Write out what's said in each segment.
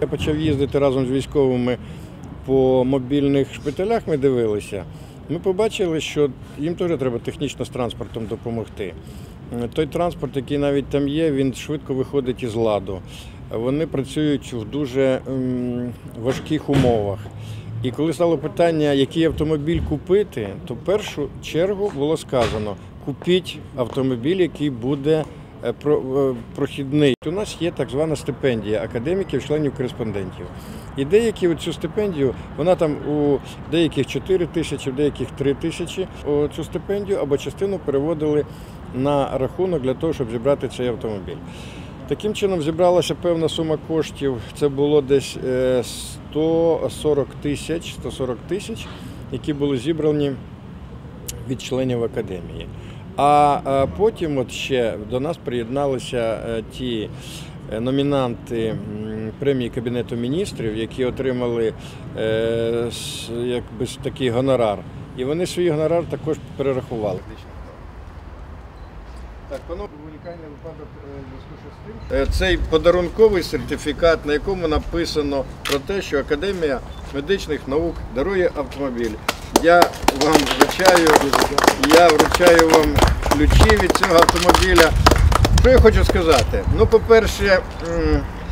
Я почав їздити разом з військовими по мобільних шпиталях, ми дивилися. Ми побачили, що їм теж треба технічно з транспортом допомогти. Той транспорт, який навіть там є, він швидко виходить із ладу. Вони працюють в дуже ем, важких умовах. І коли стало питання, який автомобіль купити, то в першу чергу було сказано: купіть автомобіль, який буде прохідний. У нас є так звана стипендія академіків, членів кореспондентів. І деякі цю стипендію, вона там у деяких 4 тисячі, в деяких 3 тисячі. Цю стипендію або частину переводили на рахунок для того, щоб зібрати цей автомобіль. Таким чином зібралася певна сума коштів. Це було десь е, 140 тисяч, 140 тисяч, які були зібрані від членів академії. А потім от ще до нас приєдналися е, ті е, номінанти премії Кабінету міністрів, які отримали е, якби такий гонорар. І вони свій гонорар також перерахували. Так, панове, унікальний випадок зв'язку з. Цей подарунковий сертифікат, на якому написано про те, що Академія медичних наук дарує автомобіль. Я вам вручаю, я вручаю вам ключі від цього автомобіля. Що я хочу сказати? Ну, по-перше,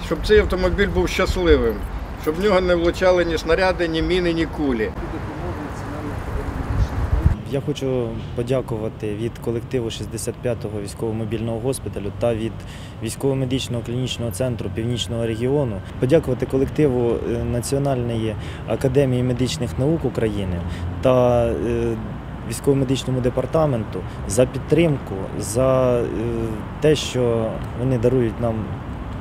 щоб цей автомобіль був щасливим, щоб в нього не влучали ні снаряди, ні міни, ні кулі. Я хочу подякувати від колективу 65-го військово-мобільного госпіталю та від військово-медичного клінічного центру Північного регіону. Подякувати колективу е, Національної академії медичних наук України та е, військово-медичному департаменту за підтримку, за е, те, що вони дарують нам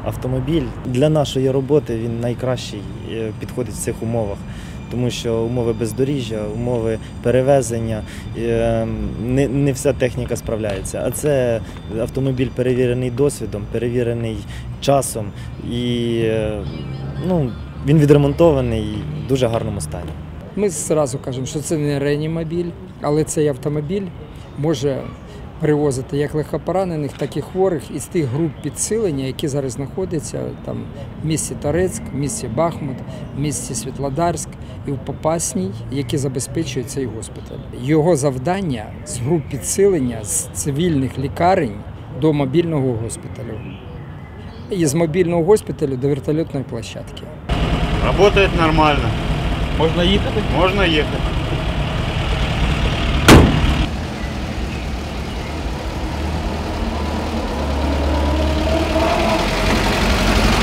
автомобіль. Для нашої роботи він найкращий підходить в цих умовах тому що умови бездоріжжя, умови перевезення, е, не, вся техніка справляється. А це автомобіль перевірений досвідом, перевірений часом і е, ну, він відремонтований в дуже гарному стані. Ми зразу кажемо, що це не реанімобіль, але цей автомобіль може перевозити як легкопоранених, так і хворих із тих груп підсилення, які зараз знаходяться там в місті Торецьк, в місті Бахмут, в місті Світлодарськ і в Попасній, які забезпечують цей госпіталь. Його завдання з груп підсилення з цивільних лікарень до мобільного госпіталю. І з мобільного госпіталю до вертольотної площадки. Работает нормально. Можно ехать? Можно ехать.